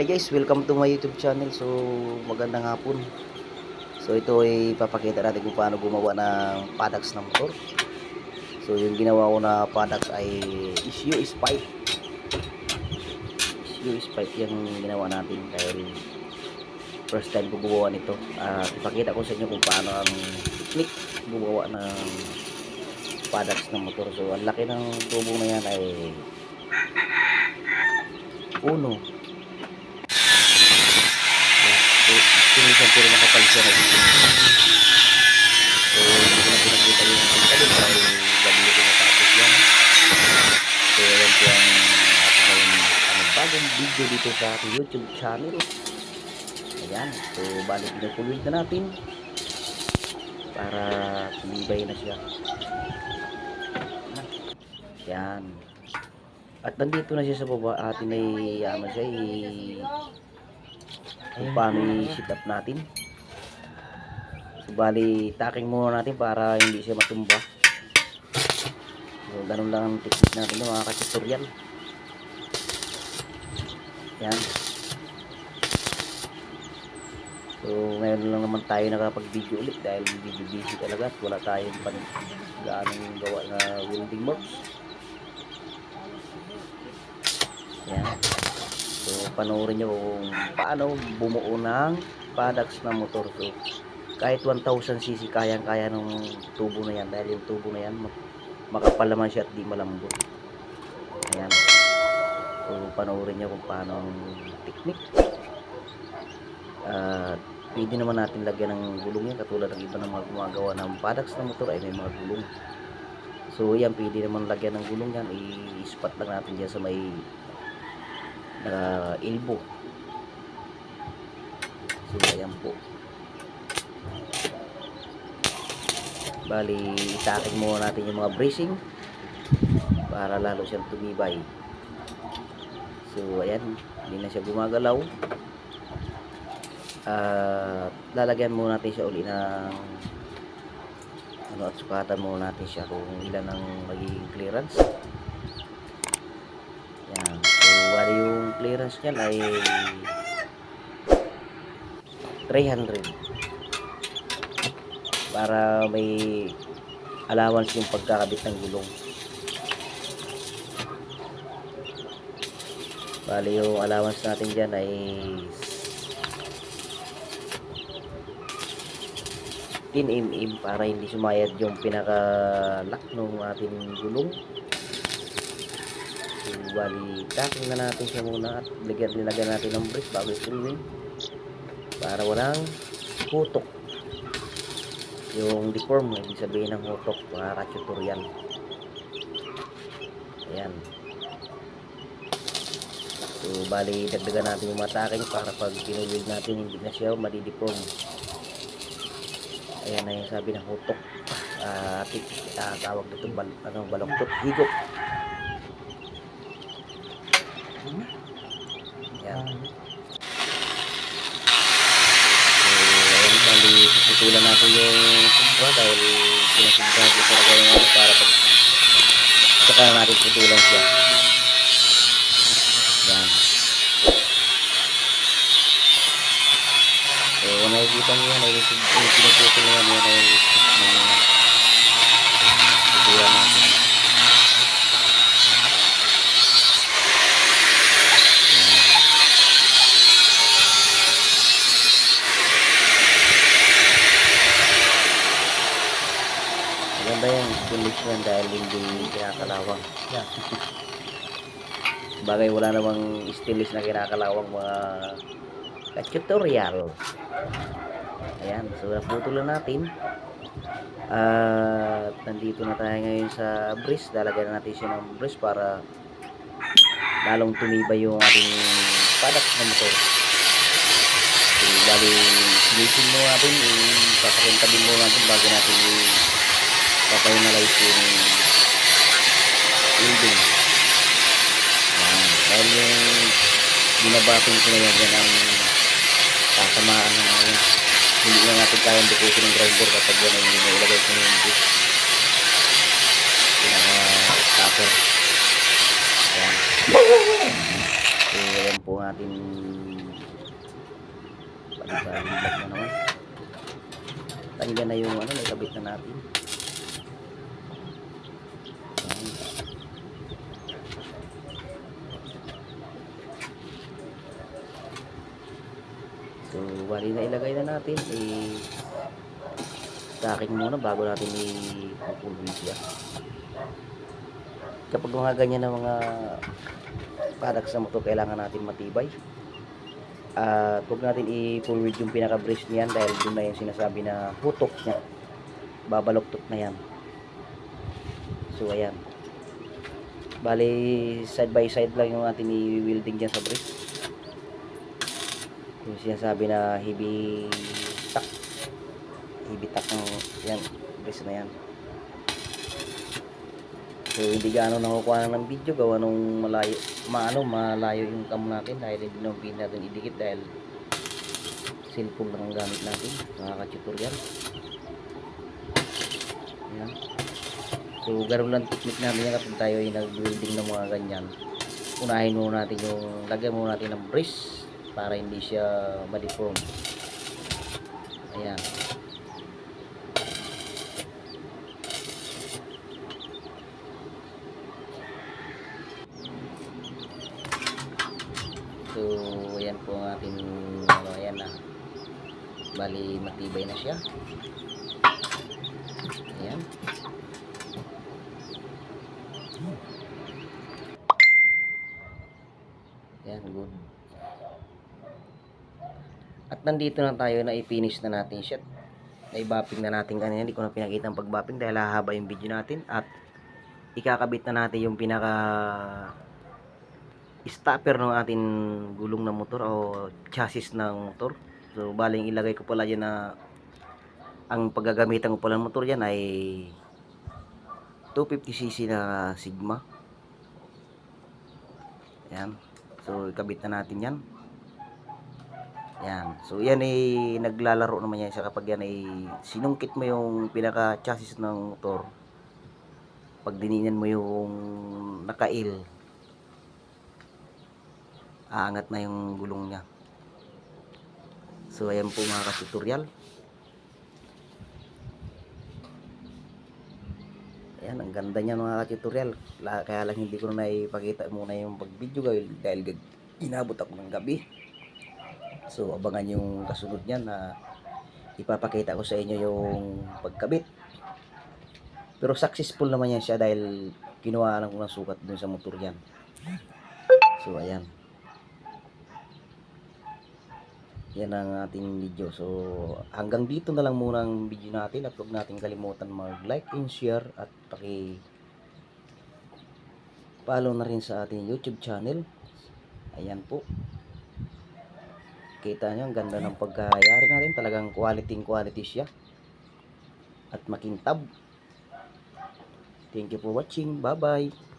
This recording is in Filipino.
Hi guys, welcome to my YouTube channel. So, magandang hapon. So, ito ay papakita natin kung paano gumawa ng products ng motor. So, yung ginawa ko na products ay issue is pipe. Issue is pipe yung ginawa natin dahil first time ko gumawa nito. At ipakita ko sa inyo kung paano ang technique gumawa ng products ng motor. So, ang laki ng tubo na yan ay uno. Ko rin nakapal siya na. So, hindi ko na pinakita yung pagkalit dahil gabi ko natapos yan. So, yan po ang ating ano, bagong video dito sa ating YouTube channel. Ayan. So, balik pinupuloy na natin para tumibay na siya. Yan. At nandito na siya sa baba. Atin ay ano siya ay kung paano i-sit natin. So, bali, tacking muna natin para hindi siya matumba. So, ganun lang ang technique natin mga ka-tutorial. Yan. So, ngayon lang naman tayo nakapag-video ulit dahil video busy talaga at wala tayong pan gaanong gawa na welding works. Yan. So, panoorin nyo kung paano bumuo ng products ng motor. So, kahit 1000cc kayang-kaya ng tubo na yan dahil yung tubo na yan mak- makapal naman siya at di malambot. Ayan. So, panoorin nyo kung paano ang technique. At pwede naman natin lagyan ng gulong yan katulad ng iba ng mga gumagawa ng products ng motor ay may mga gulong. So, yan, pwede naman lagyan ng gulong yan. I-spot lang natin dyan sa may na elbow. So, ayan po. Bali, itakin muna natin yung mga bracing para lalo siyang tumibay. So, ayan. Hindi na siya gumagalaw. At lalagyan muna natin siya uli ng ano at sukatan muna natin siya kung ilan ang magiging clearance. Yan. Bali yung clearance niyan ay 300. Para may allowance yung pagkakabit ng gulong. Bali yung allowance natin dyan ay 10 mm para hindi sumayad yung pinaka-lock ng ating gulong. Bali, tacking na natin siya muna at lagyan, nilagyan natin ng brake bago i-cleaning para walang hutok. Yung deform, ibig sabihin ng hutok, para tutorial. Ayan. So, bali, dagdagan natin yung mga tacking para pag pinuwig natin, hindi na siya madideform. Ayan na yung sabi ng hutok. Uh, tawag dito bal ano, baloktot, higop. Ayan. So, bali, puputulan natin yung kubra dahil pinasubra ko talaga yung ano para pag saka natin putulan siya. Ayan. So, kung nakikita nyo yan, ay pinuputol na yan, yung stick na putulan natin. Maganda yan, dahil hindi kinakalawang. Yeah. Bagay wala namang stainless na kinakalawang mga tutorial. Ayan, so naputol na natin. At nandito na tayo ngayon sa brace. Lalagyan na natin siya ng brace para lalong tumibay yung ating products ng motor. So, bali, silisin mo natin, papakintabin mo natin bago natin papayunalize yung building. Yan. Dahil yung binabating ko na yan, yan ang tatamaan ng ano. Hindi na natin kayang dukutin ng grinder kapag yan ay nailagay ko na yung disc. Pinaka-stopper. Yan. So, ayan po ang ating Bagong vlog na naman. Tanggal na yung ano, nakabit na natin. Ayan. So, bali na ilagay na natin. Eh, stacking muna bago natin i-full siya. Kapag mga ganyan na mga products sa motor, kailangan natin matibay. At huwag natin width yung pinaka-brace niyan dahil doon na yung sinasabi na hutok niya. Babaloktot na yan. So, ayan. Bali, side by side lang yung atin i-welding dyan sa brace. Yung sinasabi na. Heavy tack ng yan, brace na yan. So hindi gaano nakukuha ng video gawa nung malayo, maano, malayo yung cam natin dahil hindi naman pin natin idikit dahil cellphone lang ang gamit natin, nakaka-tutorial. Ayan. So ganoon lang technique namin yan kapag tayo ay nag-welding ng mga ganyan. Unahin muna natin yung, lagyan muna natin ng brace para hindi siya ma-deform. Ayan. So, ayan po ang ating ano, ayan na. Bali, matibay na siya. Ayan. At nandito na tayo na i-finish na natin siya. Na-bapping na natin kanina. Hindi ko na pinakita ang pag-bapping dahil hahaba yung video natin. At ikakabit na natin yung pinaka stopper ng ating gulong ng motor o chassis ng motor. So, baling ilagay ko pala dyan na ang paggagamitan ko pala ng motor yan ay 250cc na Sigma. Yan. So, ikabit na natin yan. Yan. So, yan ay naglalaro naman yan siya kapag yan ay sinungkit mo yung pinaka chassis ng motor. Pag dininan mo yung nakail, aangat na yung gulong niya. So, ayan po mga ka-tutorial. Ayan, ang ganda niya mga ka-tutorial. Kaya lang hindi ko na naipakita muna yung pag-video dahil, inabot ako ng gabi. So, abangan yung kasunod niyan na ipapakita ko sa inyo yung pagkabit. Pero successful naman yan siya dahil kinuha ko ng sukat dun sa motor yan. So, ayan. Yan ang ating video. So, hanggang dito na lang muna ang video natin at huwag natin kalimutan mag-like and share at paki follow na rin sa ating YouTube channel. Ayan po. Kita nyo, ang ganda ng pagkayari natin. Talagang quality quality siya. At makintab. Thank you for watching. Bye-bye.